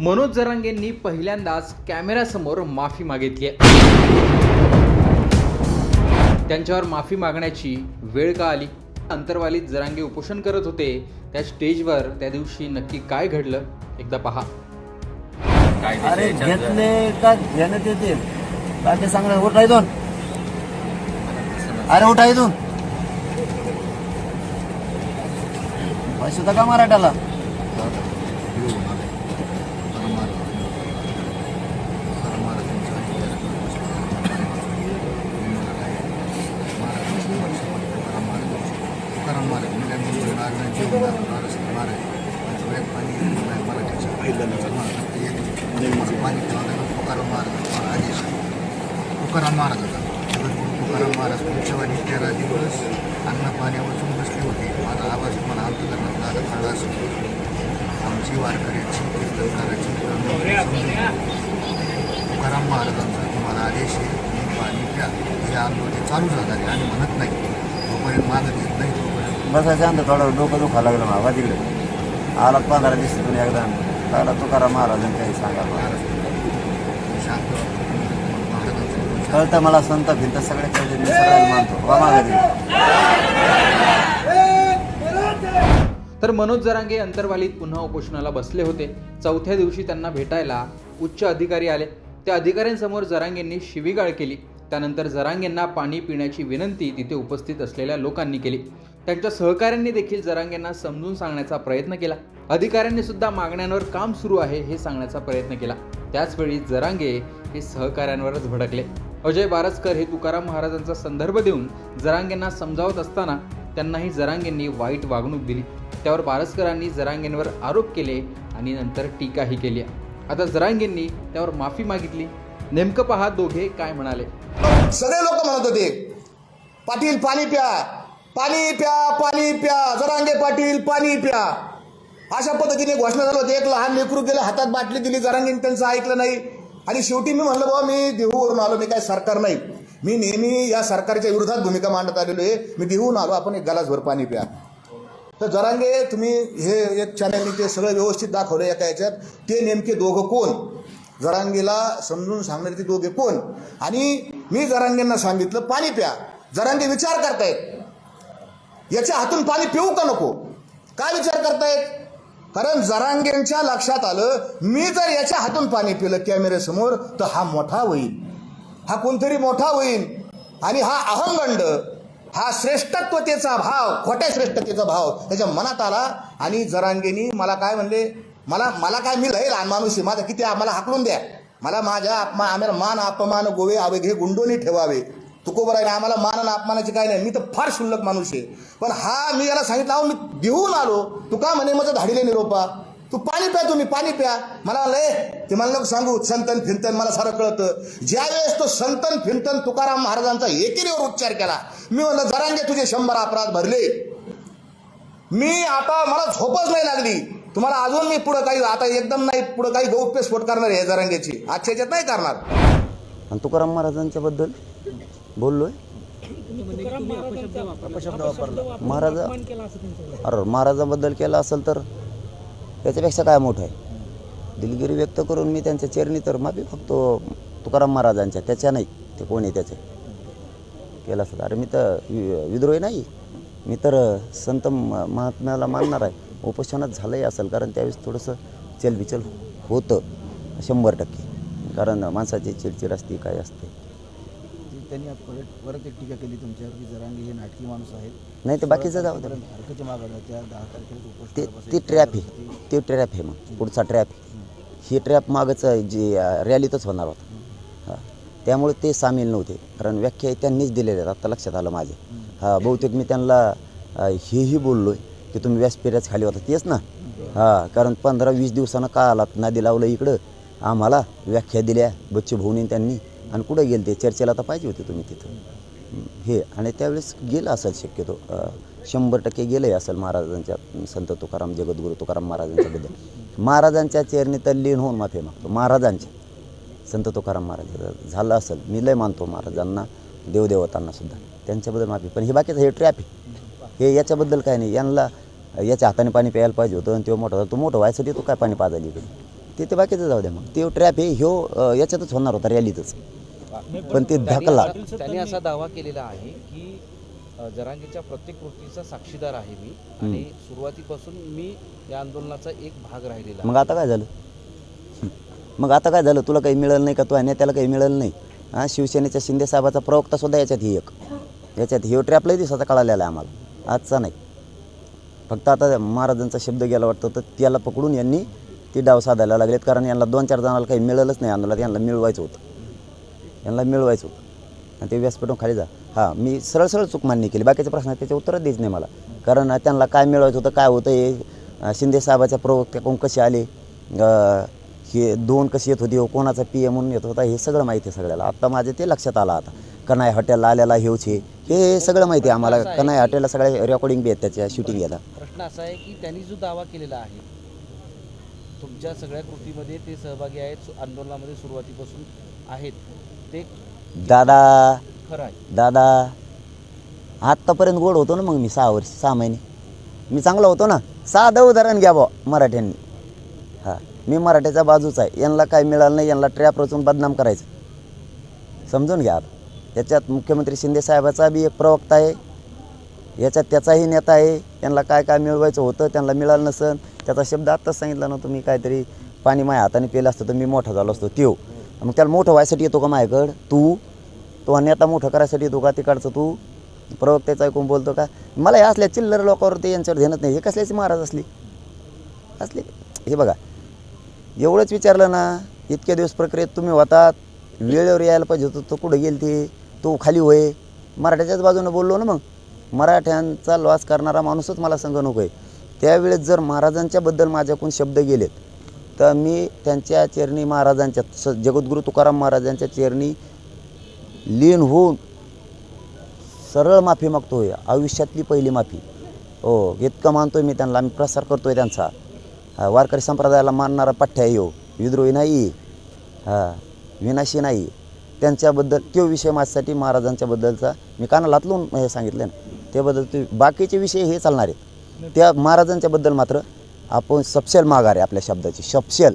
मनोज जरांगेंनी पहिल्यांदाच कॅमेऱ्यासमोर माफी मागितली आहे. त्यांच्यावर माफी मागण्याची वेळ का आली? अंतरवालीत जरांगे उपोषण करत होते. त्या स्टेजवर त्या दिवशी नक्की काय घडलं? एकदा पहा. अरे घेतले का? घेण्यात येतील. काय ते सांगणार? उठा इथून. अरे उठा इथून. पैसे का मराठ्याला? मराठाला तुकाराम महाराज होता. जगद्गुरु तुकाराम महाराज पुढच्यावानी तेरा दिवस अन्न पाण्यापासून बसले होते. माझा आवाज तुम्हाला अंतकरणात लागत आला असेल. आमची वारकऱ्याची कीर्तनकाराची तुकाराम महाराजांचा तुम्हाला आदेश आहे. तुम्ही पाणी प्या. हे आंदोलन राहणार आहे. आणि म्हणत नाही. जोपर्यंत मागत येत नाही तोपर्यंत बसायचं अंत थोडं डोकं दुखा लागलं मला. तिकडे आला पंधरा दिवसातून एकदा. त्याला तुकाराम महाराजांनी काही सांगा कळतं मला संत भिंत सगळे कळते मी सगळ्याला मानतो. वा तर मनोज जरांगे अंतरवालीत पुन्हा उपोषणाला बसले होते. चौथ्या दिवशी त्यांना भेटायला उच्च अधिकारी आले. त्या अधिकाऱ्यांसमोर जरांगेंनी शिवीगाळ केली. त्यानंतर जरांगेंना पाणी पिण्याची विनंती तिथे उपस्थित असलेल्या लोकांनी केली. त्यांच्या सहकाऱ्यांनी देखील जरांगेंना समजून सांगण्याचा प्रयत्न केला. अधिकाऱ्यांनी सुद्धा मागण्यांवर काम सुरू आहे हे सांगण्याचा प्रयत्न केला. त्याचवेळी जरांगे हे सहकाऱ्यांवरच भडकले. अजय बारसकर हे तुकाराम महाराजांचा संदर्भ देऊन जरांगेंना समजावत असताना त्यांनाही जरांगेंनी वाईट वागणूक दिली. त्यावर बारसकरांनी जरांगेंवर आरोप केले आणि नंतर टीकाही केली. आता जरांगेंनी त्यावर माफी मागितली. नेमकं पहा दोघे काय म्हणाले. सगळे लोक म्हणत होते. पाटील पाणी प्या. पाणी प्या पाणी प्या. जरांगे पाटील पाणी प्या. अशा पद्धतीने घोषणा झाली होती एक लहान लेकरू गेलं हातात बाटली दिली जरांगीन त्यांचं ऐकलं नाही. आणि शेवटी मी म्हणलं बाबा मी देहूवरून आलो मी काय सरकार नाही. मी नेहमी या सरकारच्या विरोधात भूमिका मांडत आलेलो आहे. मी देहून आलो आपण एक गलासभर पाणी प्या. तर जरांगे तुम्ही हे एक चॅनलने ते सगळं व्यवस्थित दाखवलं एका याच्यात ते नेमके दोघं कोण? जरांगेला समजून सांगणारे ते दोघे कोण? आणि मी जरांगेंना सांगितलं पाणी प्या. जरांगे विचार करतायत. याच्या हातून पाणी पिऊ का नको? काय विचार करतायत? कारण जरांगेंच्या लक्षात आलं मी जर याच्या हातून पाणी पिलं कॅमेऱ्यासमोर तर हा मोठा होईल. हा कोणतरी मोठा होईल. आणि हा अहंगंड हा श्रेष्ठत्वतेचा भाव खोट्या श्रेष्ठतेचा भाव त्याच्या मनात आला आणि जरांगेनी मला काय म्हणले मला मला काय मी लय लहान माणूस आहे माझा किती मला हाकलून द्या. मला माझ्या मा आम्हाला मान अपमान गोवे आवेग हे गुंडोनी ठेवावे. तुकोबर आहे आम्हाला मान आणि अपमानाचे काय नाही. मी तर फार क्षुल्लक माणूस आहे. पण हा मी याला सांगितलं अहो मी घेऊन आलो. तू का म्हणे माझं धाडीले निरोपा तू पाणी प्या तुम्ही पाणी प्या. मला लय ते मला नको सांगू. संतन फिरतन मला सारं कळतं. ज्यावेळेस तो संतन फिरतन तुकाराम महाराजांचा एकेरीवर उच्चार केला मी म्हणलं जरांगे तुझे शंभर अपराध भरले. मी आता मला झोपच नाही लागली. तुम्हाला अजून मी पुढं काही आता एकदम नाही पुढं काही गौप्य स्फोट करणार आहे जरांगेची. आजच्या याच्यात नाही करणार. आणि तुकाराम महाराजांच्या बद्दल बोललोय? महाराजा अरे महाराजाबद्दल केला असेल तर याच्यापेक्षा काय मोठं आहे? दिलगिरी व्यक्त करून मी त्यांच्या चेरणी तर माफी फक्तो तुकाराम महाराजांच्या. त्याच्या नाही ते कोण आहे त्याचे? केलं असतं अरे मी तर वि- विद्रोही नाही. मी तर संत महात्म्याला मानणार आहे. उपोषणात झालंही असेल कारण त्यावेळेस थोडंसं चलबिचल होतं शंभर टक्के. कारण माणसाची चिडचिड असते काय असते. त्यांनी परत परत एक टीका केली तुमच्यावर की जरांगे हे नाटकी माणूस आहेत. नाही ते बाकीचं जाऊ दे. हरकत मागवल्या त्या दहा तारखेला ते ती ट्रॅप आहे. ते ट्रॅप आहे मग. पुढचा ट्रॅप ही ट्रॅप मागच जी रॅलीतच होणार होता. हां. त्यामुळे ते सामील नव्हते. कारण व्याख्या त्यांनीच दिलेल्या आहेत. आत्ता लक्षात आलं माझे हां बहुतेक मी त्यांना हेही बोललो आहे की तुम्ही व्यासपेऱ्याच खाली होता. तेच ना. हां कारण पंधरा वीस दिवसानं का आलात नादी लावलं इकडं. आम्हाला व्याख्या दिल्या बच्चे भाऊनी त्यांनी. आणि कुठं गेले ते चर्चेला तर पाहिजे होते तुम्ही तिथं. हे आणि त्यावेळेस गेलं असेल शक्यतो शंभर टक्के गेलंही असेल महाराजांच्या संत तुकाराम जगद्गुरू तुकाराम महाराजांच्याबद्दल. महाराजांच्या चरणी तल्लीन होऊन माफी मागतो महाराजांच्या. संत तुकाराम महाराज झालं असेल मी लय मानतो महाराजांना देवदेवतांना सुद्धा. त्यांच्याबद्दल माफी पण हे बाकीचं हे ट्रॅफिक हे याच्याबद्दल काय नाही यांना याच्या हाताने पाणी प्यायला पाहिजे होतं आणि तो मोठा तो मोठं व्हायसाठी तो काय पाणी पाजायला इकडे? ते ते बाकीचं जाऊ द्या मग. ते ट्रॅप आहे ह्यो याच्यातच होणार होता रॅलीतच पण ते धकला त्यांनी असा दावा केलेला आहे की जरांगेच्या प्रत्येक कृतीचा साक्षीदार आहे मी आणि सुरुवातीपासून मी या आंदोलनाचा एक भाग राहिलेला. मग आता काय झालं? हं. मग आता काय झालं? तुला काही मिळालं नाही का? तू नेत्याला काही मिळालं नाही. हां शिवसेनेच्या शिंदे साहेबाचा प्रवक्ता सुद्धा याच्यात ही एक. याच्यात ह्यो ट्रॅपलाही दिवसाचा कळालेला आहे आम्हाला. आजचा नाही. फक्त आता महाराजांचा शब्द गेला वाटतं तर त्याला पकडून यांनी ती डाव साधायला लागलेत कारण यांना दोन चार जणाला काही मिळालंच नाही आंदोलनात यांना मिळवायचं होतं. यांना मिळवायचं होतं. आणि ते व्यासपीठून खाली जा. हां मी सरळ सरळ चूक मान्य केली. बाकीच्या प्रश्न त्याचे उत्तरच द्यायच नाही मला. कारण त्यांना काय मिळवायचं होतं काय होतं हे शिंदे साहेबाच्या प्रवक्त्याकडून कसे आले हे दोन कशी येत होती हो कोणाचा पी एम म्हणून येत होता हे सगळं माहिती आहे सगळ्याला. आत्ता माझे ते लक्षात आलं आता. कनाय हॉटेलला आलेला हेच हे हे सगळं माहिती आहे आम्हाला. कनाय हॉटेलला सगळ्या रेकॉर्डिंग बी आहेत त्याच्या शूटिंग येतात प्रश्न असा आहे की त्यांनी जो दावा केलेला आहे तुमच्या सगळ्या कृतीमध्ये ते सहभागी आहेत आंदोलनामध्ये सुरुवातीपासून आहेत. ते दादा. खरं आहे. दादा. आत्तापर्यंत गोड होतो ना मग मी सहा वर्ष सहा महिने. मी चांगला होतो ना? साधं उदाहरण घ्या बा मराठ्यांनी. हां मी मराठ्याच्या बाजूचा आहे. यांना काय मिळालं नाही यांना ट्रॅप रचून बदनाम करायचं. समजून घ्या. आता त्याच्यात मुख्यमंत्री शिंदे साहेबाचा बी एक प्रवक्ता आहे. याच्यात त्याचाही नेता आहे. यांना काय काय मिळवायचं होतं त्यांना मिळालं नसन. त्याचा शब्द आत्ताच सांगितला ना तुम्ही काहीतरी पाणी माझ्या हाताने पेलं असतं तर मी मोठा झालो असतो. त्यो मग त्याला मोठं व्हायसाठी येतो का माझ्याकडं? तू. तो आणि आता मोठं करायसाठी येतो का तिकडचं तू? प्रवक्त्याचं ऐकून बोलतो का? मला हे असल्या चिल्लर लोकांवर ते यांच्यावर ध्यानच नाही. हे कसल्याची महाराज असली? असले? हे बघा. एवढंच विचारलं ना इतक्या दिवस प्रक्रियेत तुम्ही होतात वेळेवर यायला पाहिजे होतं तो कुठं गेल ते तो खाली होय? मराठ्याच्याच बाजूनं बोललो ना मग. मराठ्यांचा लॉस करणारा माणूसच मला संघ नको आहे त्यावेळेस जर महाराजांच्याबद्दल माझ्याकडून शब्द गेलेत तर मी त्यांच्या चरणी महाराजांच्या स जगद्गुरू तुकाराम महाराजांच्या चरणी लीन होऊन सरळ माफी मागतो आहे आयुष्यातली पहिली माफी. हो इतकं मानतो मी त्यांना मी प्रसार करतो आहे त्यांचा वारकरी संप्रदायाला मानणारा पठ्ठ्या येऊ विद्रोही नाही हां विनाशी नाही. त्यांच्याबद्दल तो विषय माझ्यासाठी महाराजांच्याबद्दलचा मी कानाला लातलून हे सांगितलं ना त्याबद्दल ते बाकीचे विषय हे चालणार आहेत. त्या महाराजांच्याबद्दल मात्र आपण सपशेल माघार आहे आपल्या शब्दाची सपशेल.